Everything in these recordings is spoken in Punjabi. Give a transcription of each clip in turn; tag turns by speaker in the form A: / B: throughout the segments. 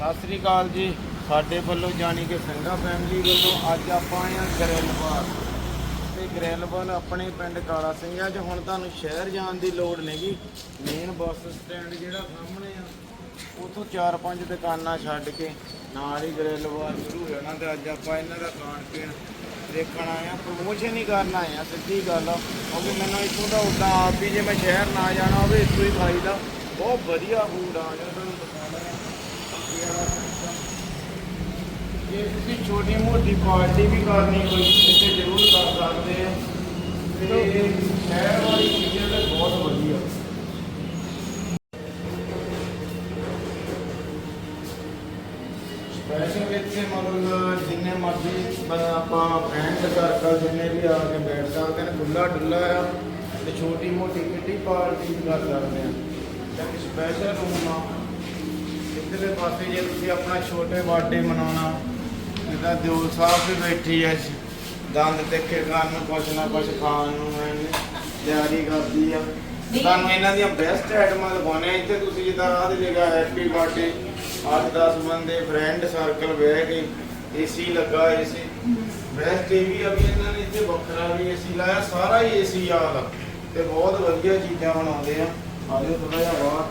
A: ਸਤਿ ਸ੍ਰੀ ਅਕਾਲ ਜੀ। ਸਾਡੇ ਵੱਲੋਂ ਜਾਣੀ ਕਿ ਸਿੰਘਾ ਫੈਮਿਲੀ ਵੱਲੋਂ ਅੱਜ ਆਪਾਂ ਆਏ ਹਾਂ ਗਰੈਲਵਾਲ ਤੇ ਗਰੈਲਵਾਲ ਆਪਣੇ ਪਿੰਡ ਕਾਲਾ ਸਿੰਘਾ 'ਚ। ਹੁਣ ਤੁਹਾਨੂੰ ਸ਼ਹਿਰ ਜਾਣ ਦੀ ਲੋੜ ਨਹੀਂਗੀ ਮੇਨ ਬੱਸ ਸਟੈਂਡ ਜਿਹੜਾ ਸਾਹਮਣੇ ਆ, ਉਥੋਂ ਚਾਰ ਪੰਜ ਦੁਕਾਨਾਂ ਛੱਡ ਕੇ ਨਾਲ ਹੀ ਗਰੈਲਵਾਲ ਸ਼ੁਰੂ ਹੋ ਜਾਣਾ ਤੇ ਅੱਜ ਆਪਾਂ ਇਹਨਾਂ ਦਾ ਖਾਣ ਪੀਣ ਦੇਖਣ ਆਏ ਆ ਪ੍ਰਮੋਸ਼ਨ ਹੀ ਕਰਨ ਆਏ ਆ ਸਿੱਧੀ ਗੱਲ ਆ। ਕਿਉਂਕਿ ਮੈਨੂੰ ਇੱਥੋਂ ਦਾ ਉਦਾਂ ਆਪ ਵੀ ਜੇ ਮੈਂ ਸ਼ਹਿਰ ਨਾ ਜਾਣਾ ਹੋਵੇ, ਇੱਥੋਂ ਹੀ ਖਾਈਦਾ ਬਹੁਤ ਵਧੀਆ ਫੂਡ ਆ। ਜਿਹੜਾ ਤੁਹਾਨੂੰ ਦਿਖਾਉਣਾ ਹੈ ਜੇ ਤੁਸੀਂ ਛੋਟੀ ਮੋਟੀ ਪਾਰਟੀ ਵੀ ਕਰਨੀ ਕੋਈ ਇੱਥੇ ਜ਼ਰੂਰ ਕਰ ਸਕਦੇ ਆ। ਤੇ ਸ਼ਹਿਰ ਵਾਲੀ ਚੀਜ਼ਾਂ ਤੇ ਬਹੁਤ ਵਧੀਆ। ਸਪੈਸ਼ਲ ਇੱਥੇ ਮਤਲਬ ਜਿੰਨੇ ਮਰਜ਼ੀ ਆਪਾਂ ਫਰੈਂਡ ਸਰਕਲ ਜਿੰਨੇ ਵੀ ਆ ਕੇ ਬੈਠ ਸਕਦੇ ਨੇ ਖੁੱਲਾ ਡੁੱਲਾ ਆ ਤੇ ਛੋਟੀ ਮੋਟੀ ਕਿੱਡੀ ਪਾਰਟੀ ਵੀ ਕਰ ਸਕਦੇ ਆ। ਤੇ ਸਪੈਸ਼ਲ ਰੂਮ ਆ। ਇੱਧਰਲੇ ਪਾਸੇ ਜੇ ਤੁਸੀਂ ਆਪਣਾ ਛੋਟੇ ਬਰਥਡੇ ਮਨਾਉਣਾ ਜਿੱਦਾਂ ਦਿਓਲ ਸਾਹਿਬ ਵੀ ਬੈਠੀ ਐ ਦੰਦ ਦੇਖੇ ਖਾਣ ਨੂੰ ਕੁਛ ਨਾ ਕੁਛ ਖਾਣ ਨੂੰ ਐਨ ਤਿਆਰੀ ਕਰਦੀ ਆ। ਤੁਹਾਨੂੰ ਇਹਨਾਂ ਦੀਆਂ ਬੈਸਟ ਆਈਟਮਾਂ ਲਗਾਉਣੇ ਇੱਥੇ ਤੁਸੀਂ ਜਿੱਦਾਂ ਆਹ ਦੇ ਲਿਖਿਆ ਹੈਪੀ ਬਰਥਡੇ 8-10 ਬੰਦੇ ਫਰੈਂਡ ਸਰਕਲ ਬਹਿ ਕੇ ਏਸੀ ਲੱਗਾ ਏਸੀ ਬੈਸਟ ਇਹ ਵੀ ਆ ਵੀ ਇਹਨਾਂ ਨੇ ਇੱਥੇ ਵੱਖਰਾ ਵੀ ਏਸੀ ਲਾਇਆ ਸਾਰਾ ਹੀ ਏਸੀ ਵਾਲਾ ਤੇ ਬਹੁਤ ਵਧੀਆ ਚੀਜ਼ਾਂ ਬਣਾਉਂਦੇ ਆ। ਆਜੋ ਥੋੜਾ ਜਿਹਾ ਬਾਹਰ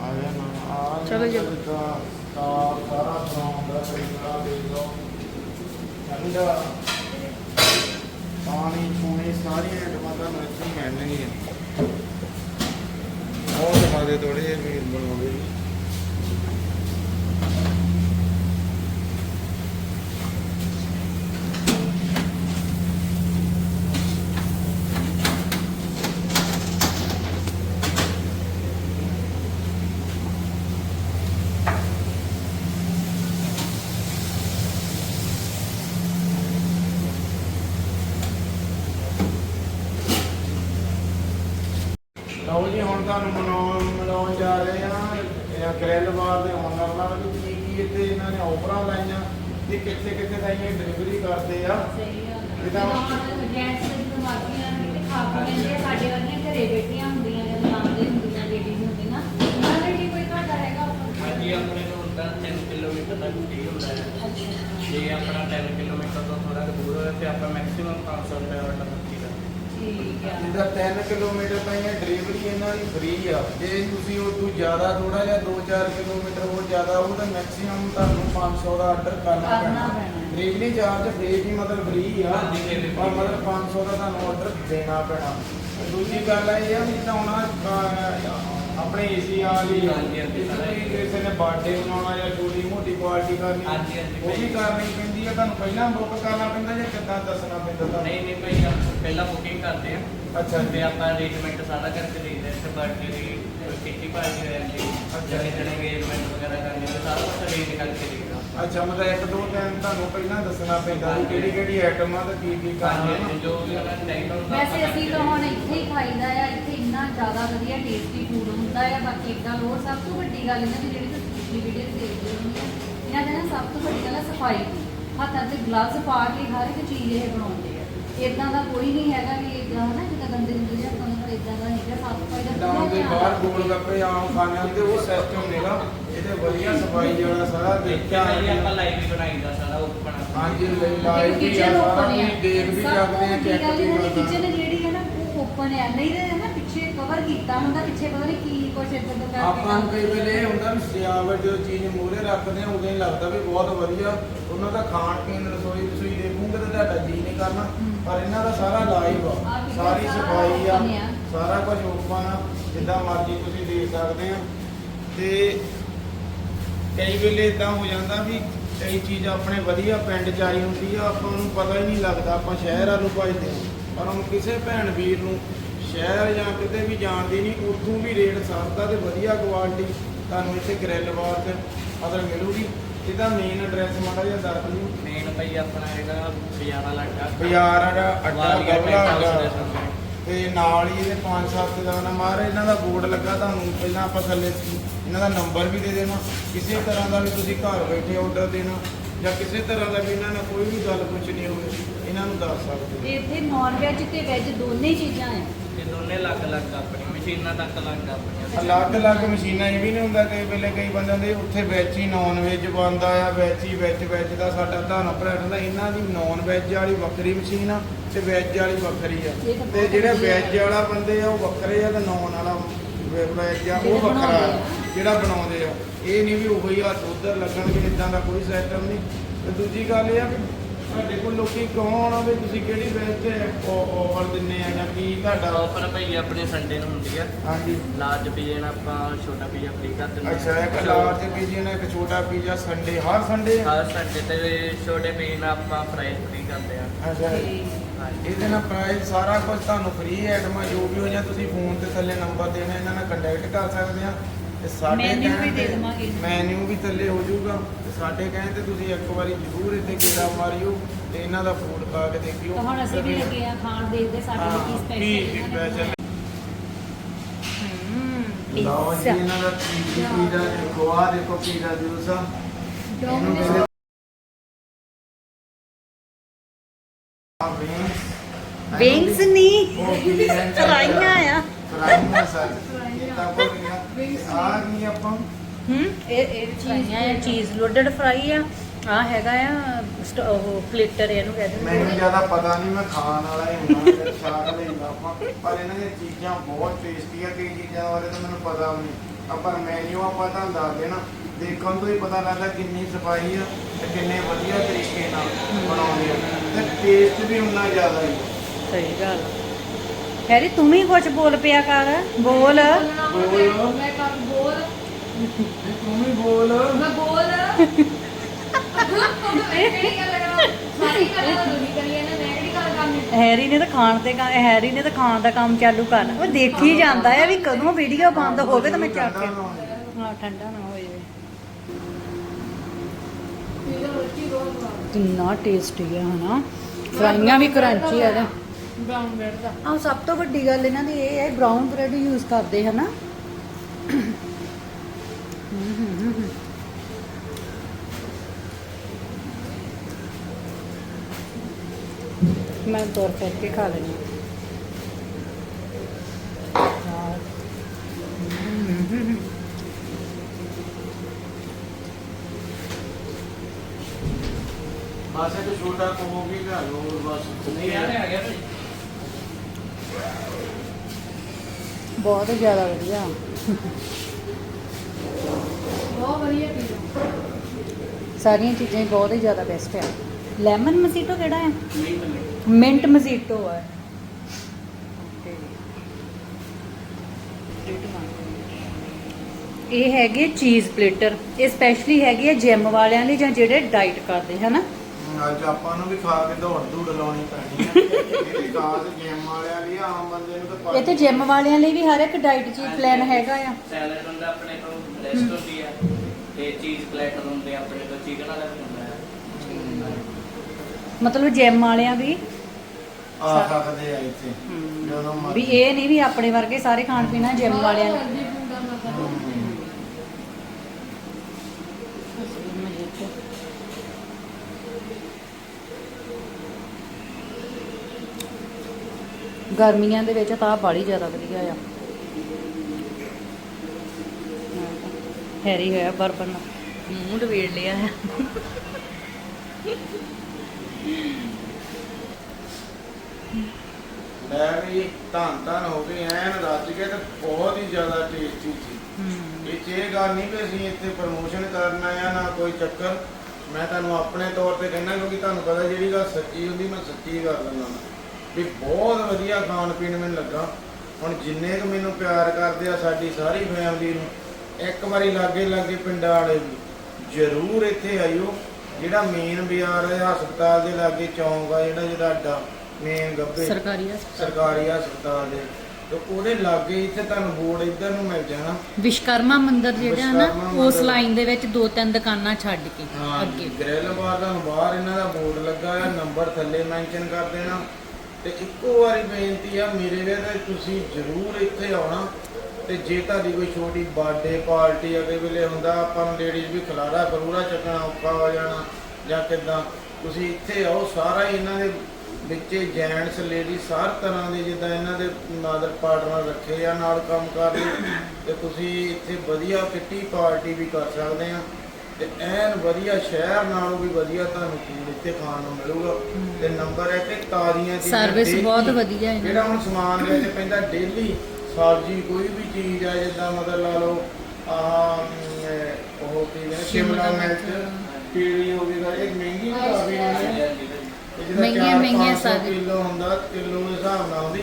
A: ਆ ਗਿਆ ਨਾ ਆ
B: ਚਲੋ ਜੀ।
A: ਸਾਰਾ ਬਣਾਉਣ ਦਾ ਤਰੀਕਾ ਦੇਖ ਲਓ ਠੰਡਾ ਪਾਣੀ ਪੂਣੀ ਸਾਰੀਆਂ ਆਈਟਮਾਂ ਤਾਂ ਇੱਥੇ ਹੀ ਮਿਲਣਗੀਆਂ ਉਹ ਦਿਖਾ ਥੋੜੇ ਜਿਹੇ ਵੀਰ ਬਣਾਉਂਦੇ ਜੀ ਲਓ ਜੀ ਹੁਣ ਤੁਹਾਨੂੰ ਮਨਾਉਣ ਮਿਲਾਉਣ ਜਾ ਰਹੇ ਆ ਬਾਰ ਦੇ ਓਨਰ ਨਾਲ ਵੀ ਕੀ ਕੀ ਇੱਥੇ ਇਹਨਾਂ ਨੇ ਆਫਰਾਂ ਲਾਈਆਂ ਤੇ ਕਿੱਥੇ ਕਿੱਥੇ ਤਾਈਆਂ ਡਿਲੀਵਰੀ ਕਰਦੇ ਆ।
C: ਸਹੀ ਹੈ।
A: ਜਿੱਦਾਂ-
C: ਜੈਂਟਸ ਦੀ ਬਿਮਾਰੀਆਂ ਨੇ ਤੇ ਖਾ ਪੀ ਲੈਂਦੇ ਆ, ਸਾਡੇ ਵਰਗੀਆਂ ਘਰੇ ਬੈਠੀਆਂ ਹੁੰਦੀਆਂ ਲੇਡੀਜ਼ ਹੁੰਦੀਆਂ ਉਹਨਾਂ ਦੇ ਲਈ ਕੋਈ ਘਾਟਾ ਹੈਗਾ ਆਪਾਂ
D: ਹਾਂਜੀ ਆਪਣੇ ਕੋਲ ਤਾਂ 3 ਕਿਲੋਮੀਟਰ ਤੱਕ ਫ੍ਰੀ ਹੁੰਦਾ ਹੈ। ਜੇ ਆਪਣਾ 10 ਕਿਲੋਮੀਟਰ ਤੋਂ ਥੋੜਾ ਦੂਰ ਹੋਵੇ ਤੇ ਆਪਾਂ ਮੈਕਸਿਮਮ 500 ਰੁਪਏ ਆਰਡਰ ਦਿੱਤੀ ਦਾ
C: ਠੀਕ ਆ।
A: ਜਿੱਦਾਂ 10 ਕਿਲੋਮੀਟਰ ਤਾਈਆਂ ਡਿਲੀਵਰੀ ਇਹਨਾਂ ਦੀ ਫ੍ਰੀ ਆ। ਜੇ ਤੁਸੀਂ ਉਹ ਤੋਂ ਜ਼ਿਆਦਾ ਥੋੜਾ ਜਿਹਾ 2-4 ਕਿਲੋਮੀਟਰ ਹੋਰ ਜ਼ਿਆਦਾ ਹੋਊ ਤਾਂ ਮੈਕਸਿਮਮ ਤੁਹਾਨੂੰ 500 ਦਾ ਆਰਡਰ ਕਰਨਾ
C: ਕਰਨਾ
A: ਪੈਣਾ।
C: ਪੈਣਾ।
A: ਡਿਲੀਵਰੀ ਚਾਰਜ ਫ੍ਰੀ ਵੀ ਮਤਲਬ ਫ੍ਰੀ ਆ
D: ਹਾਂਜੀ, delivery
A: ਪਰ
D: free
A: ਮਤਲਬ 500 ਦਾ ਤੁਹਾਨੂੰ ਆਰਡਰ ਦੇਣਾ ਪੈਣਾ। ਤੇ ਦੂਜੀ ਗੱਲ ਇਹ ਆ ਵੀ ਤਾਂ ਹੁਣ ਆਹ ਆਪਣੇ ਏਸੀ ਵਾਲੀ
D: ਹਾਂਜੀ, ਹਾਂਜੀ, ਸਾਰਾ
A: ਕਿਸੇ ਕਿਸੇ ਨੇ ਬਰਥਡੇ ਮਨਾਉਣਾ ਜਾਂ ਛੋਟੀ ਮੋਟੀ ਪਾਰਟੀ ਕਰਨੀ
D: ਹਾਂਜੀ, ਹਾਂਜੀ,
A: ਉਹ ਵੀ ਕਰਨੀ ਪੈਂਦੀ ਆ। ਤੁਹਾਨੂੰ ਪਹਿਲਾਂ ਬੁੱਕ ਕਰਨਾ ਪੈਂਦਾ ਜਾਂ ਕਿੱਦਾਂ ਦੱਸਣਾ ਪੈਂਦਾ ਤੁਹਾਨੂੰ?
D: ਨਹੀਂ ਨਹੀਂ ਭਾਈ ਆਪਾਂ ਪਹਿਲਾਂ ਬੁਕਿੰਗ ਕਰਦੇ ਆ।
A: ਅੱਛਾ ਜੀ।
D: ਤੇ ਆਪਾਂ ਅਰੇਂਜਮੈਂਟ ਸਾਰਾ ਕਰਕੇ ਦੇਈਦਾ ਇੱਥੇ ਬਰਥਡੇ ਦੀ ਕਿੱਟੀ ਪਾਰਟੀ ਹੋ ਜਾਂਦੀ
A: ਅੱਛਾ।
D: ਜਿਹੜੇ ਜਿਹੜੇ engagement ਵਗੈਰਾ ਕਰਨੀ ਹੋਵੇ ਸਾਰਾ ਕੁਝ ਅਰੇਂਜ ਕਰਕੇ ਦੇਈਦਾ
A: ਅੱਛਾ ਮਤਲਬ ਇੱਕ ਦੋ ਟਾਈਮ ਤੁਹਾਨੂੰ ਪਹਿਲਾਂ ਦੱਸਣਾ ਪੈਂਦਾ ਵੀ ਕਿਹੜੀ ਕਿਹੜੀ ਆਈਟਮ ਆ ਤੇ ਕੀ ਕੀ ਕਰਨਾ।
D: ਹਾਂਜੀ ਜੋ ਵੀ ਉਹਨਾਂ ਨੇ ਚਾਹੀਦਾ ਹੁੰਦਾ
C: ਵੈਸੇ ਅਸੀਂ ਤਾਂ ਹੁਣ ਇੱਥੇ ਹੀ ਖਾਈਦਾ ਆ ਇੱਥੇ ਇੰਨਾ ਜ਼ਿਆਦਾ ਵਧੀਆ ਟੇਸਟੀ ਫੂਡ ਹੁੰਦਾ ਆ ਬਾਕੀ ਗੱਲ ਹੋਰ ਸਭ ਤੋਂ ਵੱਡੀ ਗੱਲ ਇਹਨਾਂ ਦੀ ਜਿਹੜੀ ਤੁਸੀਂ ਪਿਛਲੀ ਵੀਡੀਓ ਦੇਖਦੇ ਹੋ ਇਹਨਾਂ ਦੇ ਨਾ ਸਭ ਤੋਂ ਵੱਡੀ ਗੱਲ ਹੈ ਸਫ਼ਾਈ। ਦੀ ਹੱਥਾਂ ਤੇ ਗਲਵਜ਼ ਪਾ ਕੇ ਹਰ ਇੱਕ ਚੀਜ਼ ਇਹ ਬਣਾਉਂਦੇ ਆ। ਇਦਾਂ ਦਾ ਕੋਈ ਨਹੀਂ ਹੈਗਾ ਵੀ ਇਦਾਂ ਹਨਾ ਜਿੱਦਾਂ ਗੰਦੇ ਗੰਦੇ ਜਿਹੇ ਹੱਥਾਂ ਨਾਲ ਇਦਾਂ ਦਾ ਹੈਗਾ ਸਾਫ਼ ਸਫ਼ਾਈ ਦਾ
A: ਡਾਉਨ ਦੇ ਬਾਹਰ ਗੋਲ
C: ਆ।
A: ਗੱਪੇ ਆਮ ਖਾਣੇ ਹੁੰਦੇ ਉਹ ਸਿਸਟਮ ਨੇਗਾ ਇਹਦੇ ਵਧੀਆ ਸਫ਼ਾਈ ਜਿਹੜਾ ਸਾਰਾ ਦੇਖਿਆ
D: ਜੀ ਆਪਾਂ ਲਾਈਵ ਵੀ ਬਣਾਈਦਾ ਸਾਰਾ ਓਪਨ
A: ਹਾਂਜੀ
C: ਜਿਹੜੀ
A: ਲਾਈਵ ਵੀ ਆ ਸਾਰਾ
C: ਆ।
A: ਦੇਖ ਵੀ ਸਕਦੇ ਆ
C: ਤੋਂ
A: ਚੈੱਕ ਵੀ ਕਰਦੇ
C: kitchen ਜਿਹੜੀ ਹੈ ਨਾ ਉਹ ਓਪਨ ਹੈ ਨਹੀਂ ਤੇ ਨਾ ਪਿੱਛੇ ਕਵਰ ਕੀਤਾ ਹੁੰਦਾ ਪਿੱਛੇ ਪਤਾ ਨਹੀਂ ਕੀ ਕੁਛ ਇੱਧਰ ਤੋਂ ਕਰਕੇ
A: ਆਪਾਂ ਨੂੰ ਕਈ ਵੇਲੇ ਇਹ ਹੁੰਦਾ ਵੀ ਸਜਾਵਟ ਜੋ ਚੀਜ਼ ਮੂਹਰੇ ਰੱਖਦੇ ਆ ਉਦੋਂ ਹੀ ਲੱਗਦਾ ਵੀ ਬਹੁਤ ਵਧੀਆ। ਉਹਨਾਂ ਦਾ ਖਾਣ ਪੀਣ ਰਸੋਈ ਰਸੋਈ ਦੇਖੂਗੇ ਤਾਂ ਤੁਹਾਡਾ ਜੀ ਨਹੀਂ ਕਰਨਾ ਪਰ ਇਹਨਾਂ ਦਾ ਸਾਰਾ ਲਾਈਵ ਆ। ਸਾਰੀ ਸਫ਼ਾਈ ਆ। ਸਾਰਾ ਕੁਝ ਓਪਨ ਆ ਜਿੱਦਾਂ ਮਰਜ਼ੀ ਤੁਸੀਂ ਦੇਖ ਸਕਦੇ ਆ ਤੇ ਕਈ ਵੇਲੇ ਇਦਾਂ ਹੋ ਜਾਂਦਾ ਵੀ ਕਈ ਚੀਜ਼ ਆਪਣੇ ਵਧੀਆ ਪਿੰਡ ਚ ਆਈ ਹੁੰਦੀ ਆ ਆਪਾਂ ਨੂੰ ਪਤਾ ਹੀ ਨਹੀਂ ਲੱਗਦਾ ਆਪਾਂ ਸ਼ਹਿਰ ਵੱਲ ਨੂੰ ਭੱਜਦੇ ਪਰ ਹੁਣ ਕਿਸੇ ਭੈਣ ਵੀਰ ਨੂੰ ਸ਼ਹਿਰ ਜਾਂ ਕਿਤੇ ਵੀ ਜਾਣ ਦੀ ਨਹੀਂ ਉੱਥੋਂ ਵੀ ਰੇਟ ਸਸਤਾ ਤੇ ਵਧੀਆ ਕੁਆਲਿਟੀ ਤੁਹਾਨੂੰ ਇੱਥੇ ਗ੍ਰਿਲ ਬਾਰ ਤੇ ਮਤਲਬ ਮਿਲੂਗੀ। ਇਹਦਾ ਮੇਨ ਐਡਰੈਸ ਮਾੜਾ ਜਿਹਾ ਦੱਸ ਦਿਓ।
D: ਮੇਨ ਭਾਈ ਆਪਣਾ ਹੈਗਾ ਬਾਜ਼ਾਰਾਂ
A: ਦਾ ਅੱਡਾ।
D: ਦੇ
A: ਅੱਡਾ
D: ਸਾਹਮਣੇ।
A: ਤੇ ਨਾਲ ਹੀ ਇਹਦੇ 5-7 ਦਾ ਨੰਬਰ ਇਹਨਾਂ ਦਾ ਬੋਰਡ ਲੱਗਾ ਤੁਹਾਨੂੰ ਪਹਿਲਾਂ ਆਪਾਂ ਥੱਲੇ ਇਹਨਾਂ ਦਾ ਨੰਬਰ ਵੀ ਦੇ ਦੇਣਾ। ਕਿਸੇ ਤਰ੍ਹਾਂ ਦਾ ਵੀ ਤੁਸੀਂ ਘਰ ਬੈਠੇ ਆਰਡਰ ਦੇਣਾ। ਜਾਂ ਕਿਸੇ ਤਰ੍ਹਾਂ ਦਾ ਵੀ ਇਹਨਾਂ ਨਾਲ ਕੋਈ ਵੀ ਗੱਲ ਪੁੱਛਣੀ ਹੋਵੇ ਇਹਨਾਂ ਨੂੰ ਦੱਸ ਸਕਦੇ
C: ਇੱਥੇ ਨਾਨ ਵੈਜ ਤੇ ਵੈਜ ਦੋਨੇ ਚੀਜ਼ਾਂ ਆ।
D: ਇਹ ਦੋਨੇ ਅਲੱਗ-ਅਲੱਗ ਆਪਣੀ ਮਸ਼ੀਨਾਂ ਤੱਕ ਅਲੱਗ ਆਪਣੀਆਂ।
A: ਅਲੱਗ-ਅਲੱਗ ਮਸ਼ੀਨਾਂ ਇਹ ਵੀ ਨਹੀਂ ਹੁੰਦਾ ਕਈ ਵੇਲੇ ਕਈ ਬੰਦਿਆਂ ਦੇ ਉੱਥੇ ਵੈਜ ਹੀ ਨਾਨ ਵੈਜ ਬਣਦਾ ਆ ਵੈਜ ਹੀ ਵੈਜ ਵੈਜ ਦਾ ਸਾਡਾ ਦਾ ਇਹਨਾਂ ਦੀ ਨਾਨ ਵੈਜ ਵਾਲੀ ਵੱਖਰੀ ਮਸ਼ੀਨ ਆ ਤੇ ਵੈਜ ਵਾਲੀ ਵੱਖਰੀ ਆ।
C: ਤਾਂ
A: ਜਿਹੜੇ। ਵੈਜ ਵਾਲਾ ਬੰਦੇ ਆ ਉਹ ਵੱਖਰੇ ਆ ਤੇ ਨਾਨ ਵਾਲਾ ਵੈਜ ਆ ਉਹ ਵੱਖਰਾ। ਜਿਹੜਾ ਬਣਾਉਂਦੇ ਆ। ਇਹ ਨਹੀਂ ਵੀ ਉਹੀ ਹੱਥ ਉਧਰ ਲੱਗਣਗੇ ਇਦਾਂ ਦਾ ਕੋਈ ਸਿਸਟਮ ਨਹੀਂ। ਤੇ ਦੂਜੀ ਗੱਲ ਇਹ ਆ ਵੀ ਸਾਡੇ ਕੋਲ ਲੋਕੀ ਆ ਵੀ ਤੁਸੀਂ ਕਿਹੜੀ ਵੈਜ ਤੇ ਆਫਰ ਦਿੰਨੇ ਆ ਜਾਂ ਕੀ ਤੁਹਾਡਾ?
D: ਆਫਰ ਭਈ ਆਪਣੇ ਸੰਡੇ ਨੂੰ ਹੁੰਦੀ ਆ।
A: ਹਾਂਜੀ।
D: ਲਾਰਜ ਪੀਜ਼ੇ ਨਾਲ ਆਪਾਂ ਛੋਟਾ ਪੀਜ਼ਾ ਫ੍ਰੀ ਕਰ ਦਿੰਦੇ
A: ਅੱਛਾ ਇੱਕ ਲਾਰਜ ਪੀਜ਼ਾ ਨਾਲ ਇੱਕ ਛੋਟਾ ਪੀਜ਼ਾ ਸੰਡੇ ਹਰ ਸੰਡੇ
D: ਹਰ ਸੰਡੇ ਤੇ ਛੋਟੇ ਪੀਜ਼ੇ ਨਾਲ ਆਪਾਂ ਫਰਾਈ ਫ੍ਰੀ ਕਰਦੇ ਆ।
A: ਅੱਛਾ। ਇਹਦੇ ਨਾਲ ਪ੍ਰਾਈਸ ਸਾਰਾ ਕੁਝ ਤੁਹਾਨੂੰ ਫ੍ਰੀ ਆਈਟਮਾਂ ਜੋ ਵੀ ਹੋ ਜਾਂ ਤੁਸੀਂ ਫੋਨ ਤੇ ਥੱਲੇ ਨੰਬਰ ਦੇਣਾ ਇਹਨਾਂ ਨਾਲ ਕੰਟੈਕਟ ਕਰ ਸਕਦੇ ਆ। ਤੇ ਸਾਡੇ
C: Menu ਵੀ
A: ਕਹਿਣ
C: ਦੇ
A: ਤੇ-
C: ਦੇਵਾਂਗੇ।
A: ਮੈਨੂ ਵੀ ਥੱਲੇ ਹੋ ਜਾਊਗਾ। ਤੇ ਸਾਡੇ ਕਹਿਣ ਤੇ ਤੁਸੀਂ ਇੱਕ ਵਾਰੀ ਜ਼ਰੂਰ ਇੱਥੇ ਗੇੜਾ ਮਾਰਿਓ ਤੇ ਇਹਨਾਂ ਦਾ ਫੂਡ ਖਾ ਕੇ ਦੇਖਿਓ।
C: ਤਾਂ ਹੁਣ ਅਸੀਂ ਵੀ ਲੱਗੇ ਆ ਖਾਣ ਦੇਖਦੇ ਸਾਡੇ ਲਈ ਕੀ
A: ਹਾਂ,
C: ਸਪੈਸ਼ਲ
A: ਕੀ ਸਪੈਸ਼ਲ
C: ਹੂੰ
A: ਲਓ ਜੀ ਇਹਨਾਂ ਦਾ ਪੀਜ਼ਾ ਪੀਜ਼ਾ ਦੇਖੋ ਆ ਦੇਖੋ ਪੀਜ਼ਾ ਜੂਸ ਆ। ਇਹਨੂੰ ਕਹਿੰਦੇ ਆ।
C: ਵਿੰਗਸ ਨਹੀਂ
A: ਉਹ ਹੈ?
C: ਫਰਾਈਆਂ ਆ।
A: ਫਰਾਈਆਂ ਸਰ। ਇਹ ਤਾਂ ਗਿਆ ਆ ਕੀ ਆਪਾਂ
C: ਹੂੰ? ਇਹ ਇਹ ਫਰਾਈਆਂ ਆ ਚੀਜ਼ ਲੋਡਡ ਫਰਾਈ ਆ ਆ ਹੈਗਾ ਆ ਸਟ- ਉਹ ਪਲੇਟਰ ਇਹਨੂੰ ਕਹਿ ਦਿੰਦੇ
A: ਮੈਨੂੰ
C: ਆ।
A: ਜ਼ਿਆਦਾ ਪਤਾ ਨਹੀਂ ਮੈਂ ਖਾਣ ਵਾਲਾ ਹੀ ਹੁੰਦਾ ਤੇ ਸ਼ਾਕ ਲੈਂਦਾ ਆਪਾਂ ਪਰ ਇਹਨਾਂ ਦੀਆਂ ਚੀਜ਼ਾਂ ਬਹੁਤ ਟੇਸਟੀ ਆ ਕਈ ਚੀਜ਼ਾਂ ਬਾਰੇ ਤਾਂ ਮੈਨੂੰ ਪਤਾ ਵੀ ਨਹੀਂ। ਆ ਪਰ ਮੈਨੂ ਆਪਾਂ ਤੁਹਾਨੂੰ ਦੱਸ ਦੇਣਾ ਦੇਖਣ ਤੋਂ ਹੀ ਪਤਾ ਲੱਗਦਾ ਕਿੰਨੀ ਸਫ਼ਾਈ ਆ ਤੇ ਕਿੰਨੇ ਵਧੀਆ ਤਰੀਕੇ ਨਾਲ ਬਣਾਉਂਦੇ ਆ। ਤੇ ਟੇਸਟ ਵੀ ਉਨਾ ਜ਼ਿਆਦਾ ਹੀ
C: ਸਹੀ ਗੱਲ ਹੈਰੀ ਤੂੰ ਵੀ ਕੁਝ ਬੋਲ ਪਿਆ ਕਰ ਬੋਲ।
A: ਬੋਲ
B: ਮੈਂ ਕਰ ਬੋਲ।
A: ਤੇ ਵੀ ਬੋਲ
B: ਮੈਂ ਬੋਲ। ਕਰਾਂ ਕਰੀ
C: ਹੈਰੀ ਨੇ ਤਾਂ ਖਾਣ ਤੇ ਗਾ- ਹੈਰੀ ਨੇ ਤਾਂ ਖਾਣ ਦਾ ਕੰਮ ਚਾਲੂ ਕਰਨਾ ਉਹ ਦੇਖੀ ਜਾਂਦਾ ਆ ਵੀ ਕਦੋਂ ਵੀਡੀਓ ਬੰਦ ਹੋਵੇ ਤਾਂ ਮੈਂ ਚੱਕ ਕੇ ਹਾਂ ਠੰਡਾ ਨਾ ਹੋ ਜਾਵੇ ਕਿੰਨਾ ਟੇਸਟੀ ਆ ਹਨਾ? ਫਰਾਈਆਂ ਵੀ ਕਰੰਚੀ ਆ ਇਹਦੇ
B: ਬ੍ਰਾਊਨ ਬ੍ਰੈਡ ਦਾ।
C: ਆ ਸਭ ਤੋਂ ਵੱਡੀ ਗੱਲ ਇਹਨਾਂ ਦੀ ਇਹ ਹੈ ਬ੍ਰਾਊਨ ਬ੍ਰੈਡ ਯੂਜ਼ ਕਰਦੇ ਹਨਾ? ਮੈਂ ਤੋੜ ਫਿਰ ਕੇ ਖਾ ਲੈਣੀ
A: ਬਸ ਇੱਕ ਛੋਟਾ ਕੋਹ ਵੀ ਘਰ ਹੋਰ ਬਸ
D: ਨਹੀਂ ਯਾਰ ਆ ਗਿਆ ਭਈ
C: ਬਹੁਤ ਜ਼ਿਆਦਾ ਵਧੀਆ
B: ਬਹੁਤ ਵਧੀਆ ਪੀਜ਼ਾ
C: ਸਾਰੀਆਂ ਚੀਜ਼ਾਂ ਹੀ ਬਹੁਤ ਹੀ ਜ਼ਿਆਦਾ ਬੈਸਟ ਆ। ਲੈਮਨ ਮਸੀਟੋ ਕਿਹੜਾ ਹੈ? ਮਿੰਟ ਮਸੀਟੋ ਹੈ ਇਹ ਹੈਗੇ ਚੀਜ਼ ਪਲੇਟਰ ਇਹ ਸਪੈਸ਼ਲੀ ਹੈਗੇ ਆ ਜਿਮ ਵਾਲਿਆਂ ਲਈ ਜਾਂ ਜਿਹੜੇ ਡਾਈਟ ਕਰਦੇ ਹਨਾ?
A: ਅੱਜ ਆਪਾਂ ਨੂੰ ਵੀ ਖਾ ਕੇ ਦੌੜ ਦੂੜ ਲਾਉਣੀ ਪੈਣੀ ਹੈ ਇਹ ਖਾਸ ਜਿਮ ਵਾਲਿਆਂ ਲਈ ਆਮ ਬੰਦੇ ਨੂੰ ਤਾਂ
C: ਇਹ ਤੇ ਜਿਮ ਵਾਲਿਆਂ ਲਈ ਵੀ ਹਰ ਇੱਕ ਡਾਈਟ ਚੀਜ਼ ਪਲਾਨ ਹੈਗਾ ਆ।
D: ਸੈਲਡ ਹੁੰਦਾ ਆਪਣੇ ਕੋਲ। ਬ੍ਰੈਸਟ ਹੁੰਦੀ ਆ ਤੇ ਚੀਜ਼ ਪਲੇਟਰ ਹੁੰਦੇ ਆ ਆਪਣੇ ਕੋਲ ਚਿਕਨ ਵਾਲਾ ਵੀ ਹੁੰਦਾ ਹੈ
C: ਮਤਲਬ ਜਿਮ ਵਾਲਿਆਂ ਵੀ
A: ਆ ਸਕਦੇ ਆ ਇੱਥੇ ਜਦੋਂ
C: ਵੀ ਇਹ ਨਹੀਂ ਵੀ ਆਪਣੇ ਵਰਗੇ ਸਾਰੇ ਖਾਣ ਪੀਣਾ ਜਿਮ ਵਾਲਿਆਂ
B: ਕਰਦਾ
C: ਗਰਮੀਆਂ ਦੇ ਵਿੱਚ ਤਾਂ ਬੜੀ ਜ਼ਿਆਦਾ ਵਧੀਆ ਆ। ਹੈਰੀ ਹੋਇਆ ਬਰਬਨ ਮੂੰਹ ਡਵੇੜ ਲਿਆ। ਹੈ
A: ਲੈ ਵੀ ਧੰਨ ਧੰਨ ਹੋ ਗਏ ਐਨ ਰੱਜ ਕੇ ਤੇ ਬਹੁਤ ਹੀ ਜ਼ਿਆਦਾ ਟੇਸਟੀ ਸੀ। ਇਹ 'ਚ ਇਹ ਗੱਲ ਨਹੀਂ ਵੀ ਅਸੀਂ ਇੱਥੇ ਪ੍ਰਮੋਸ਼ਨ ਕਰਨਾ ਆ ਨਾ ਕੋਈ ਚੱਕਰ। ਮੈਂ ਤੁਹਾਨੂੰ ਆਪਣੇ ਤੌਰ ਤੇ ਕਹਿੰਦਾ ਕਿਉਂਕਿ ਤੁਹਾਨੂੰ ਪਤਾ ਜਿਹੜੀ ਗੱਲ ਸੱਚੀ ਹੁੰਦੀ ਮੈਂ ਸੱਚੀ ਕਰ ਦਿੰਦਾ ਵੀ ਬਹੁਤ ਵਧੀਆ ਖਾਣ ਪੀਣ ਮੈਨੂੰ ਲੱਗਾ। ਹੁਣ ਜਿੰਨੇ ਕੁ ਮੈਨੂੰ ਪਿਆਰ ਕਰਦੇ ਆ ਸਾਡੀ ਸਾਰੀ ਫੈਮਿਲੀ ਨੂੰ ਇੱਕ ਵਾਰੀ ਲਾਗੇ ਲਾਗੇ ਪਿੰਡਾਂ ਵਾਲੇ ਵੀ ਜ਼ਰੂਰ ਇੱਥੇ ਆਇਓ। ਜਿਹੜਾ ਮੇਨ ਬਾਜ਼ਾਰ ਹੈ ਹਸਪਤਾਲ ਦੇ ਲਾਗੇ ਚੌਂਕ ਆ ਜਿਹੜਾ ਜਿਹੜਾ ਅੱਡਾ ਮੇਨ ਗੱਬੇ
C: ਸਰਕਾਰੀ ਹਸਪਤਾਲ।
A: ਸਰਕਾਰੀ ਹਸਪਤਾਲ ਦੇ ਤੇ ਉਹਦੇ ਲਾਗੇ ਇੱਥੇ ਤੁਹਾਨੂੰ ਬੋਰਡ ਇੱਧਰ ਨੂੰ ਮਿਲ ਜਾਣਾ।
C: ਵਿਸ਼ਕਰਮਾ ਮੰਦਿਰ ਜਿਹੜਾ ਹੈ ਨਾ
A: ਵਿਸ਼ਵਕਰਮਾ
C: ਉਸ
A: ਮੰਦਿਰ।
C: ਲਾਈਨ ਦੇ ਵਿੱਚ ਦੋ ਤਿੰਨ ਦੁਕਾਨਾਂ ਛੱਡ ਕੇ
A: ਹਾਂ
C: ਅੱਗੇ।
A: ਗ੍ਰਿਲ ਬਾਰ ਦਾ ਬਾਹਰ ਇਹਨਾਂ ਦਾ ਬੋਰਡ ਲੱਗਾ ਹੈ ਨੰਬਰ ਥੱਲੇ ਮੈਂਸ਼ਨ ਕਰ ਦੇਣਾ। ਤੇ ਇੱਕੋ ਵਾਰੀ ਬੇਨਤੀ ਆ ਮੇਰੇ ਵੀਰ ਤੁਸੀਂ ਜ਼ਰੂਰ ਇੱਥੇ ਆਉਣਾ। ਤੇ ਜੇ ਤੁਹਾਡੀ ਕੋਈ ਛੋਟੀ ਬਰਥਡੇ ਪਾਰਟੀ ਅਗੇ ਵੇਲੇ ਹੁੰਦਾ ਆਪਾਂ ਨੂੰ ਲੇਡੀਜ਼ ਵੀ ਖਲਾਰਾ ਕਰੂਰਾ ਚੱਕਣਾ ਔਖਾ ਹੋ ਜਾਣਾ ਜਾਂ ਕਿਦਾਂ। ਤੁਸੀਂ ਇੱਥੇ ਆਓ ਸਾਰਾ ਹੀ ਇਹਨਾਂ ਦੇ ਵਿੱਚੇ ਜੈਂਟਸ ਲੇਡੀ ਹਰ ਤਰ੍ਹਾਂ ਦੇ ਜਿੱਦਾਂ ਇਹਨਾਂ ਦੇ ਨਾਦਰ ਪਾਰਟਨਰ ਰੱਖੇ ਆ ਨਾਲ ਕੰਮ ਕਰ ਲਈ ਤੇ ਤੁਸੀਂ ਇੱਥੇ ਵਧੀਆ ਕਿੱਟੀ ਪਾਰਟੀ ਵੀ ਕਰ ਸਕਦੇ ਆ। ਤੇ ਐਨ ਵਧੀਆ ਸ਼ਹਿਰ ਨਾਲੋਂ ਵੀ ਵਧੀਆ ਤੁਹਾਨੂੰ ਫੂਡ ਇੱਥੇ ਖਾਣ ਨੂੰ ਮਿਲੂਗਾ। ਤੇ ਨੰਬਰ ਹੈ ਕਿ ਤਾਜ਼ੀਆਂ ਚੀਜ਼ਾਂ
C: ਸਰਵਿਸ ਬਹੁਤ ਵਧੀਆ ਹੈ
A: ਜਿਹੜਾ ਹੁਣ ਸਮਾਨ ਵਿੱਚ ਪੈਂਦਾ ਡੇਲੀ ਸਬਜ਼ੀ ਕੋਈ ਵੀ ਚੀਜ਼ ਆ ਜਿੱਦਾਂ ਮਤਲਬ ਲਾ ਲਓ ਆਹ ਉਹ ਕੀ ਕਹਿੰਦੇ ਸ਼ਿਮਲਾ ਮਿਰਚ। ਪੀੜੀ ਹੋ ਗਈ ਗਾ, ਇਹ ਮਹਿੰਗੀ ਵੀ ਕਾਫੀ
C: ਮਹਿੰਗੀਆਂ- ਮਹਿੰਗੀਆਂ ਸਾਰੇ।
A: ਕਿਲੋ ਹੁੰਦਾ ਕਿਲੋ ਦੇ ਹਿਸਾਬ ਨਾਲ ਹੁੰਦੀ।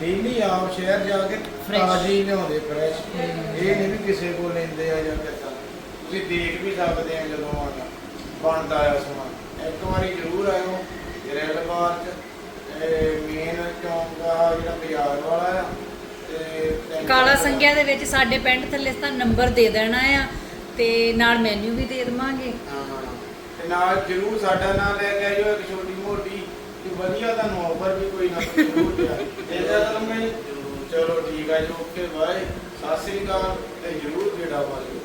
A: ਡੇਲੀ ਆਪ ਸ਼ਹਿਰ ਜਾ ਕੇ। ਤਾਜ਼ੀ ਲਿਆਉਂਦੇ ਫਰੈਸ਼ ਇਹ ਨਹੀਂ ਵੀ ਕਿਸੇ ਕੋਲ ਲੈਂਦੇ ਆ ਜਾਂ ਕਿੱਦਾਂ। ਤੁਸੀਂ ਦੇਖ ਵੀ ਸਕਦੇ ਆ ਜਦੋਂ ਆਉਂਦਾ ਬਣਦਾ ਆ ਸਮਾਨ। ਇੱਕ ਵਾਰੀ ਜ਼ਰੂਰ ਆਇਓ ਰੈਲ ਬਾਰ ਚ। ਮੇਨ ਚੌਂਕ ਆ ਜਿਹੜਾ ਬਾਜ਼ਾਰ ਵਾਲਾ ਆ। ਤੇ
C: ਕਾਲਾ ਸੰਗਿਆ ਦੇ ਵਿੱਚ ਸਾਡੇ ਪਿੰਡ ਥੱਲੇ ਤਾਂ ਨੰਬਰ ਦੇ ਦੇਣਾ ਆ ਤੇ ਨਾਲ ਮੈਨੂ ਵੀ ਦੇ ਦੇਵਾਂਗੇ।
A: ਹਾਂ, ਤੇ ਨਾਲ ਜ਼ਰੂਰ ਸਾਡਾ ਨਾਮ ਲੈ ਕੇ ਆਇਓ ਇੱਕ ਛੋਟੀ ਮੋਟੀ ਕਿ ਵਧੀਆ ਤੁਹਾਨੂੰ ਆਫਰ ਵੀ ਕੋਈ ਨਾ ਕੋਈ ਜ਼ਰੂਰ ਦਿਆ ਇਹਦਾ ਤਾਂ ਮੈਂ ਚਲੋ ਠੀਕ ਆ ਜੀ ਓਕੇ ਬਾਏ ਸਤਿ ਸ੍ਰੀ ਅਕਾਲ ਤੇ ਜ਼ਰੂਰ ਜਿਹੜਾ ਮਾਰਿਓ